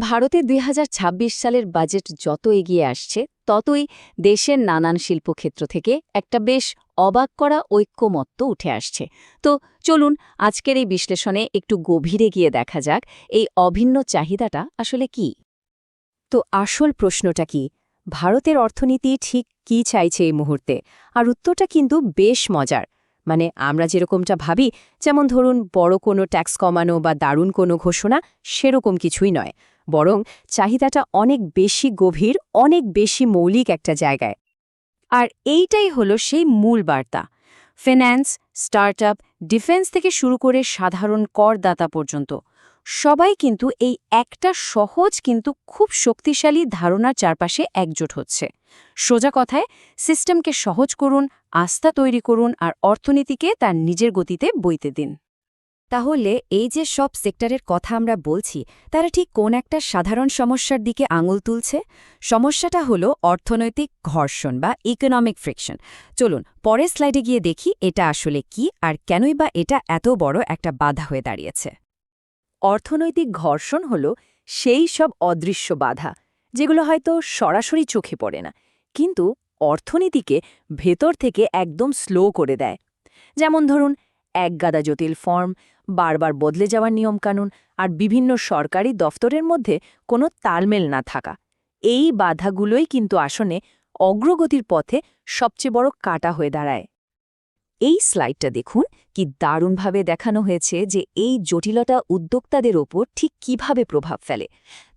ভারতের দুই সালের বাজেট যত এগিয়ে আসছে, ততই দেশের নানান শিল্পক্ষেত্র থেকে একটা বেশ অবাক করা ঐক্যমত্য উঠে আসছে। তো চলুন আজকের এই বিশ্লেষণে একটু গভীরে গিয়ে দেখা যাক এই অভিন্ন চাহিদাটা আসলে কি। তো আসল প্রশ্নটা কি, ভারতের অর্থনীতি ঠিক কি চাইছে এই মুহূর্তে? আর উত্তরটা কিন্তু বেশ মজার। মানে আমরা যেরকমটা ভাবি, যেমন ধরুন বড় কোনো ট্যাক্স কমানো বা দারুণ কোনো ঘোষণা সেরকম কিছুই নয়। বরং চাহিদাটা অনেক বেশি গভীর, অনেক বেশি মৌলিক একটা জায়গায়। আর এইটাই হলো সেই মূল বার্তা। ফিন্যান্স, স্টার্টআপ, ডিফেন্স থেকে শুরু করে সাধারণ করদাতা পর্যন্ত, সবাই কিন্তু এই একটা সহজ কিন্তু খুব শক্তিশালী ধারণার চারপাশে একজোট হচ্ছে। সোজা কথায়, সিস্টেমকে সহজ করুন, আস্থা তৈরি করুন আর অর্থনীতিকে তার নিজের গতিতে বইতে দিন। তাহলে এই যে সব সেক্টরের কথা আমরা বলছি, তারা ঠিক কোন একটা সাধারণ সমস্যার দিকে আঙুল তুলছে? সমস্যাটা হলো অর্থনৈতিক ঘর্ষণ বা ইকোনমিক ফ্রিকশন চলুন, পরের স্লাইডে গিয়ে দেখি এটা আসলে কি আর কেনই বা এটা এত বড় একটা বাধা হয়ে দাঁড়িয়েছে। অর্থনৈতিক ঘর্ষণ হল সেই সব অদৃশ্য বাধা, যেগুলো হয়তো সরাসরি চোখে পড়ে না, কিন্তু অর্থনীতিকে ভেতর থেকে একদম স্লো করে দেয়। যেমন ধরুন, একগাদা জটিল ফর্ম বারবার বদলে যাওয়ার নিয়মকানুন আর বিভিন্ন সরকারি দফতরের মধ্যে কোনো তালমেল না থাকা। এই বাধাগুলোই কিন্তু আসনে অগ্রগতির পথে সবচেয়ে বড় কাটা হয়ে দাঁড়ায়। এই স্লাইডটা দেখুন, কি দারুণভাবে দেখানো হয়েছে যে এই জটিলতা উদ্যোক্তাদের ওপর ঠিক কীভাবে প্রভাব ফেলে।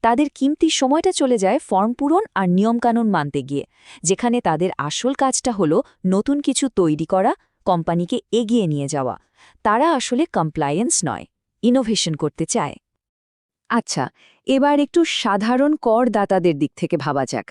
তাদের কিমতি সময়টা চলে যায় ফর্ম পূরণ আর নিয়মকানুন মানতে গিয়ে, যেখানে তাদের আসল কাজটা হলো নতুন কিছু তৈরি করা, কোম্পানিকে এগিয়ে নিয়ে যাওয়া। তারা আসলে কমপ্লায়েন্স নয় ইনোভেশন করতে চায়। আচ্ছা এবার একটু সাধারণ করদাতাদের দিক থেকে ভাবা যাক।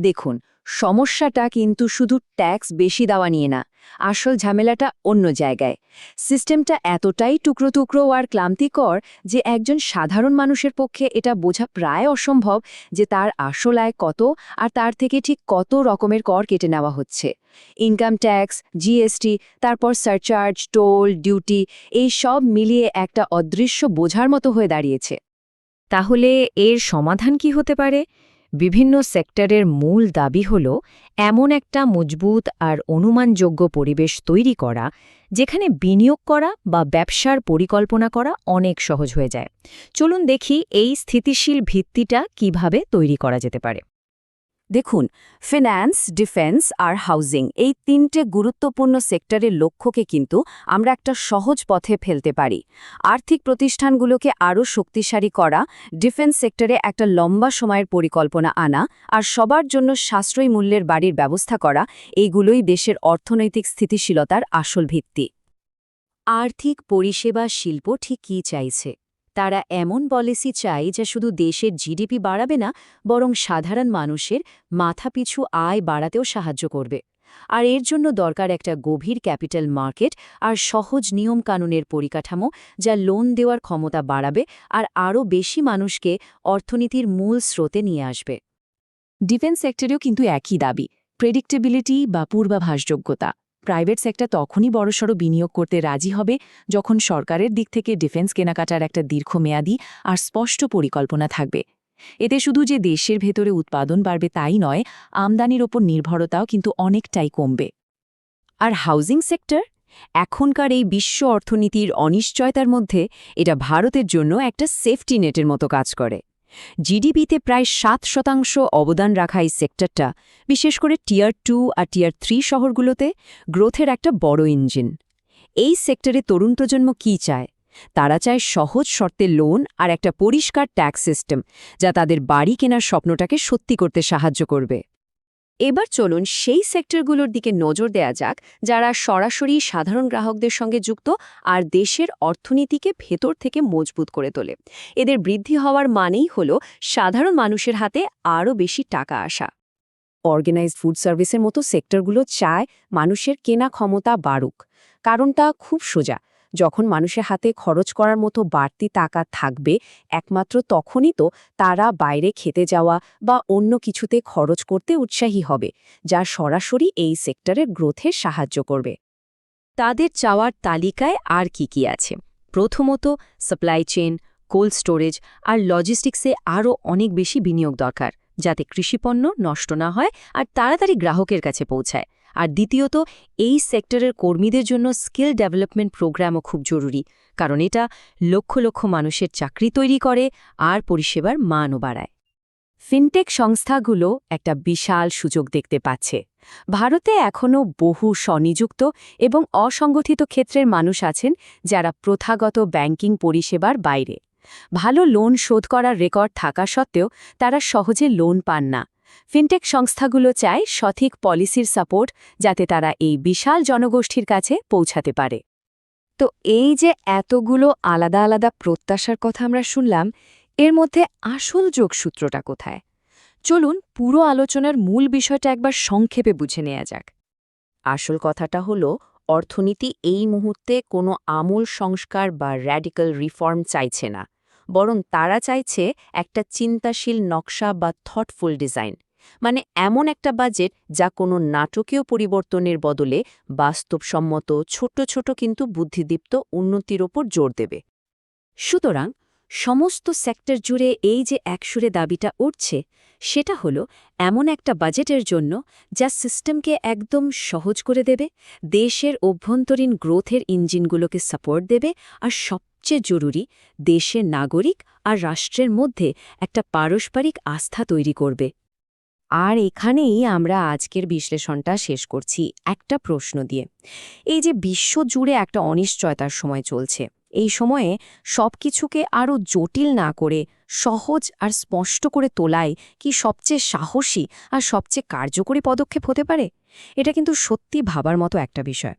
দেখুন সমস্যাটা কিন্তু শুধু ট্যাক্স বেশি দেওয়া নিয়ে না, আসল ঝামেলাটা অন্য জায়গায়। সিস্টেমটা এতটাই টুকরো টুকরো আর ক্লান্তিকর যে একজন সাধারণ মানুষের পক্ষে এটা বোঝা প্রায় অসম্ভব যে তার আসল আয় কত আর তার থেকে ঠিক কত রকমের কর কেটে নেওয়া হচ্ছে। Income tax G S T তারপর সারচার্জ টোল ডিউটি এই সব মিলিয়ে একটা অদৃশ্য বোঝার মতো হয়ে দাঁড়িয়েছে। তাহলে এর সমাধান কি হতে পারে? বিভিন্ন সেক্টরের মূল দাবি হল এমন একটা মজবুত আর অনুমানযোগ্য পরিবেশ তৈরি করা, যেখানে বিনিয়োগ করা বা ব্যবসার পরিকল্পনা করা অনেক সহজ হয়ে যায়। চলুন দেখি এই স্থিতিশীল ভিত্তিটা কীভাবে তৈরি করা যেতে পারে। দেখুন ফিন্যান্স ডিফেন্স আর হাউজিং এই তিনটে গুরুত্বপূর্ণ সেক্টরের লক্ষ্যকে কিন্তু আমরা একটা সহজ পথে ফেলতে পারি। আর্থিক প্রতিষ্ঠানগুলোকে আরও শক্তিশালী করা ডিফেন্স সেক্টরে একটা লম্বা সময়ের পরিকল্পনা আনা আর সবার জন্য সাশ্রয়ী মূল্যের বাড়ির ব্যবস্থা করা, এইগুলোই দেশের অর্থনৈতিক স্থিতিশীলতার আসল ভিত্তি। আর্থিক পরিষেবা শিল্প ঠিক কী চাইছে? তারা এমন পলিসি চাই যা শুধু দেশের জিডিপি বাড়াবে না, বরং সাধারণ মানুষের মাথাপিছু আয় বাড়াতেও সাহায্য করবে। আর এর জন্য দরকার একটা গভীর ক্যাপিটাল মার্কেট আর সহজ নিয়ম কানুনের পরিকাঠামো যা লোন দেওয়ার ক্ষমতা বাড়াবে আর আরও বেশি মানুষকে অর্থনীতির মূল স্রোতে নিয়ে আসবে। ডিফেন্স সেক্টরেও কিন্তু একই দাবি প্রেডিক্টেবিলিটি বা পূর্বাভাসযোগ্যতা। প্রাইভেট সেক্টর তখনই বড়সড় বিনিয়োগ করতে রাজি হবে যখন সরকারের দিক থেকে ডিফেন্স কেনাকাটার একটা দীর্ঘমেয়াদী আর স্পষ্ট পরিকল্পনা থাকবে। এতে শুধু যে দেশের ভেতরে উৎপাদন বাড়বে তাই নয়, আমদানির ওপর নির্ভরতাও কিন্তু অনেকটাই কমবে। আর হাউজিং সেক্টর? এখনকার এই বিশ্ব অর্থনীতির অনিশ্চয়তার মধ্যে এটা ভারতের জন্য একটা সেফটি নেটের মতো কাজ করে। জিডিপিতে প্রায় সাত শতাংশ অবদান রাখা এই সেক্টরটা, বিশেষ করে টিয়ার টু আর টিয়ার থ্রি শহরগুলোতে গ্রোথের একটা বড় ইঞ্জিন। এই সেক্টরে তরুণ প্রজন্ম কী চায়? তারা চায় সহজ শর্তে লোন আর একটা পরিষ্কার ট্যাক্স সিস্টেম, যা তাদের বাড়ি কেনার স্বপ্নটাকে সত্যি করতে সাহায্য করবে। এবার চলুন সেই সেক্টরগুলোর দিকে নজর দেয়া যাক, যারা সরাসরি সাধারণ গ্রাহকদের সঙ্গে যুক্ত আর দেশের অর্থনীতিকে ভেতর থেকে মজবুত করে তোলে। এদের বৃদ্ধি হওয়ার মানেই হল সাধারণ মানুষের হাতে আরও বেশি টাকা আসা। অর্গানাইজড ফুড সার্ভিসের মতো সেক্টরগুলো চায় মানুষের কেনা ক্ষমতা বাড়ুক। কারণটা খুব সোজা। যখন মানুষের হাতে খরচ করার মতো বাড়তি টাকা থাকবে, একমাত্র তখনই তো তারা বাইরে খেতে যাওয়া বা অন্য কিছুতে খরচ করতে উৎসাহী হবে, যা সরাসরি এই সেক্টরের গ্রোথে সাহায্য করবে। তাদের চাওয়ার তালিকায় আর কি কি আছে? প্রথমত সাপ্লাই চেন কোল্ড স্টোরেজ আর লজিস্টিক্সে আরও অনেক বেশি বিনিয়োগ দরকার, যাতে কৃষিপণ্য নষ্ট না হয় আর তাড়াতাড়ি গ্রাহকের কাছে পৌঁছায়। আর দ্বিতীয়ত, এই সেক্টরের কর্মীদের জন্য স্কিল ডেভেলপমেন্ট প্রোগ্রামও খুব জরুরি, কারণ এটা লক্ষ লক্ষ মানুষের চাকরি তৈরি করে আর পরিষেবার মানও বাড়ায়। ফিনটেক সংস্থাগুলো একটা বিশাল সুযোগ দেখতে পাচ্ছে। ভারতে এখনও বহু স্বনিযুক্ত এবং অসংগঠিত ক্ষেত্রের মানুষ আছেন যারা প্রথাগত ব্যাংকিং পরিষেবার বাইরে। ভালো লোন শোধ করার রেকর্ড থাকা সত্ত্বেও তারা সহজে লোন পান না। ফিনটেক সংস্থাগুলো চায় সঠিক পলিসির সাপোর্ট যাতে তারা এই বিশাল জনগোষ্ঠীর কাছে পৌঁছাতে পারে। তো এই যে এতগুলো আলাদা আলাদা প্রত্যাশার কথা আমরা শুনলাম, এর মধ্যে আসল যোগসূত্রটা কোথায়? চলুন পুরো আলোচনার মূল বিষয়টা একবার সংক্ষেপে বুঝে নেওয়া যাক। আসল কথাটা হলো, অর্থনীতি এই মুহূর্তে কোনো আমূল সংস্কার বা র্যাডিক্যাল রিফর্ম চাইছে না, বরং তারা চাইছে একটা চিন্তাশীল নকশা বা থটফুল ডিজাইন মানে এমন একটা বাজেট যা কোনো নাটকীয় পরিবর্তনের বদলে বাস্তবসম্মত ছোট ছোট কিন্তু বুদ্ধিদীপ্ত উন্নতির ওপর জোর দেবে। সুতরাং সমস্ত সেক্টর জুড়ে এই যে একসুরে দাবিটা উঠছে, সেটা হলো এমন একটা বাজেটের জন্য যা সিস্টেমকে একদম সহজ করে দেবে, দেশের অভ্যন্তরীণ গ্রোথের ইঞ্জিনগুলোকে সাপোর্ট দেবে আর সবচেয়ে জরুরি দেশের নাগরিক আর রাষ্ট্রের মধ্যে একটা পারস্পরিক আস্থা তৈরি করবে। আর এখানেই আমরা আজকের বিশ্লেষণটা শেষ করছি একটা প্রশ্ন দিয়ে। এই যে বিশ্বজুড়ে একটা অনিশ্চয়তার সময় চলছে, এই সময়ে সব কিছুকে আরও জটিল না করে, সহজ আর স্পষ্ট করে তোলাই কি সবচেয়ে সাহসী আর সবচেয়ে কার্যকরী পদক্ষেপ হতে পারে? এটা কিন্তু সত্যি ভাবার মতো একটা বিষয়।